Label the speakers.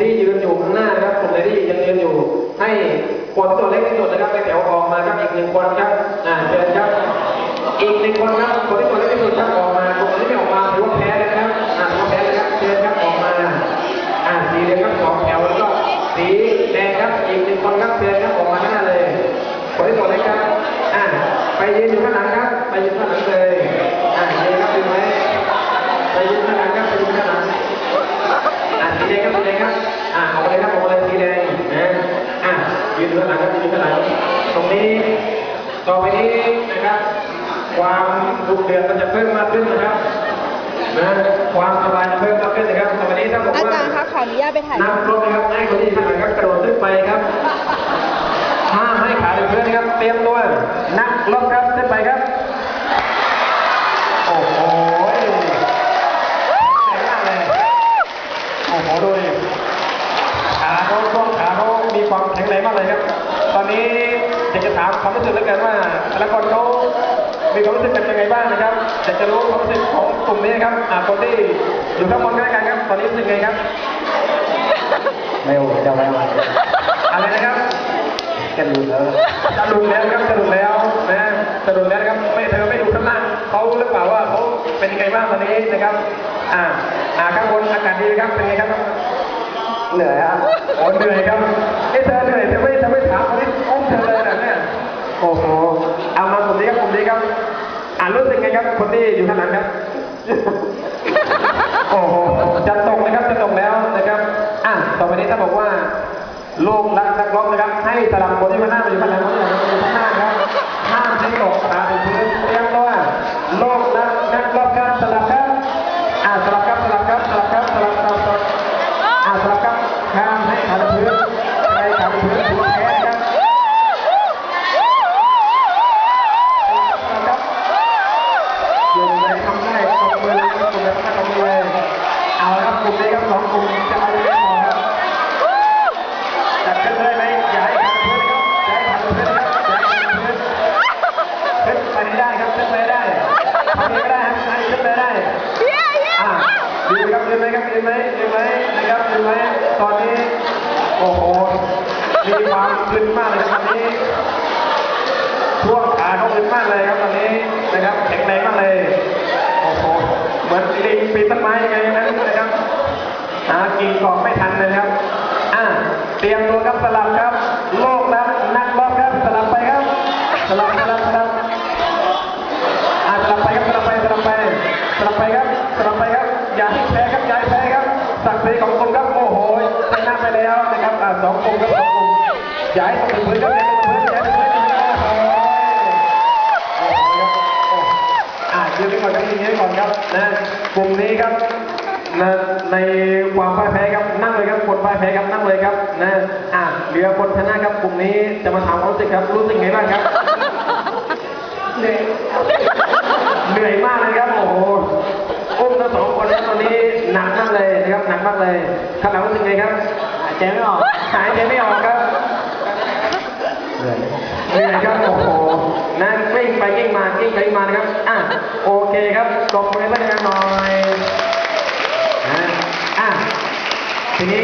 Speaker 1: ที่ยืนอยู่ข้างหน้าครับกลุ่มในที่ยังยืนอยู่ ให้คนตัวเล็กที่สุดนะครับไปแถวออกมาครับอีกหนึ่งคนครับอ่าเชิญครับ อีกหนึ่งคนครับคนที่ตัวเล็กที่สุดครับออกมากลุ่มที่ไม่ออกมาถือว่าแพ้นะครับอ่าถือว่าแพ้นะครับเชิญครับออกมาอ่าสีเหลืงครับสองแถวแล้วก็สีแดงครับอีกหนึ่งคนครับเชิญครับออกมาหน้าเลยคนที่ตัวเล็กครับอ่าไปยืนอยู่ข้างหลัง ยืนข้างหลังครับยืนข้างหลังตรงนี้ต่อไปนี้นะครับ ความดุเดือดมันจะเพิ่มมากขึ้นนะครับนะความสบายจะเพิ่มมากขึ้นนะครับต่อไปนี้ถ้าบอก
Speaker 2: อา
Speaker 1: ว่า
Speaker 2: จารย์คะขออนุญาตไปถ่าย
Speaker 1: นับรถนะครับให้คนที่อยู่ข้างหลังครับกระโดดขึ้นไปครับห้ามให้ขาถึงพื้นนะครับเตรียมตัวนักรบครับขึ้นไปครับ โอ้โหแข็งมากเลย โอ้โหดูดิ อนนี้อยากจะถามความรู้สึกแล้วกันว่าแต่ละคนเขามีความรู้สึกกันยังไงบ้างนะครับอยากจะรู้ความรู้สึกของกลุ่มนี้ครับอ่าคนที่อยู่ข้างบนก็แล้วกันครับ ตอนนี้รู้สึกไงครับ
Speaker 3: ไม่โอ้จะไม่ไหว
Speaker 1: อะไรนะครับ
Speaker 3: กันหลุดแล้ว
Speaker 1: จะหลุดแล้วครับจะหลุดแล้วนะจะหลุดแล้วนะครับ ไม่เธอไม่ดูข้างล่างเขาหรือเปล่าว่าเขาเป็นยังไงบ้างตอนนี้นะครับ อ่าอ่าข้างบนอากาศดีไหมครับ เป็นไงครับ
Speaker 3: เหนื่อยฮะ
Speaker 1: โอ้เหนื่อยครับเอ้เธอเหนื่อยเธอไม่เธอไม่ถามคนที่อุ้มเธอเลยนะเนี่ยโอ้โหเอามากลุ่มนี้ครับกลุ่มนี้ครับ อ่านรู้สึกไงครับ คนที่อยู่ข้างหลังครับ โอ้โหจะตกนะครับจะตกแล้วนะครับอะต่อไปนี้ถ้าบอกว่าลูกรักนักร้องนะครับ ให้สลับคนที่มาหน้ามาอยู่ข้างหลัง ครับยืนไหมครับยืนไหมนไหมนะครับยืนไหมตอนนี้ โอ้โห มีความขึ้นมากเลยครับตอนนี้ ช่วงขาเขาขึ้นมากเลยครับตอนนี้นะครับ แข็งแรงมากเลย โอ้โห เหมือนลิงปีนต้นไม้ยังไงนั้นะครับ หากิ่งเกไม่ทันเลยครับ อะเตรียมตัวครับสลับครับ โลกแล้วนัก อย่าให้ถึงพื้นครับอย่าให้ถึงพื้นอย่าให้ถึงพื้นโอ้โหอะยืนไปก่อนครับยืนไปก่อนครับนะกลุ่มนี้ครับนะในความพ่ายแพ้ครับนั่งเลยครับคนพ่ายแพ้ครับนั่งเลยครับนะอะเหลือคนชนะครับกลุ่มนี้จะมาถามความรู้สึกครับรู้สึกไงบ้างครับเหนื่อยเหนื่อยมากเลยครับโอ้โหอุ้มทั้งสองคนแล้ตอนนี้หนักมากเลยนะครับหนักมากเลยข้างหลังรู้สึกไงครับหายใจไม่ออกหายใจไม่ออกครับ กิ้งไปกิ้งมากิ้งไปกิ้งมานะครับ อะโอเคครับตบมือให้กันหน่อยนะอะทีนี้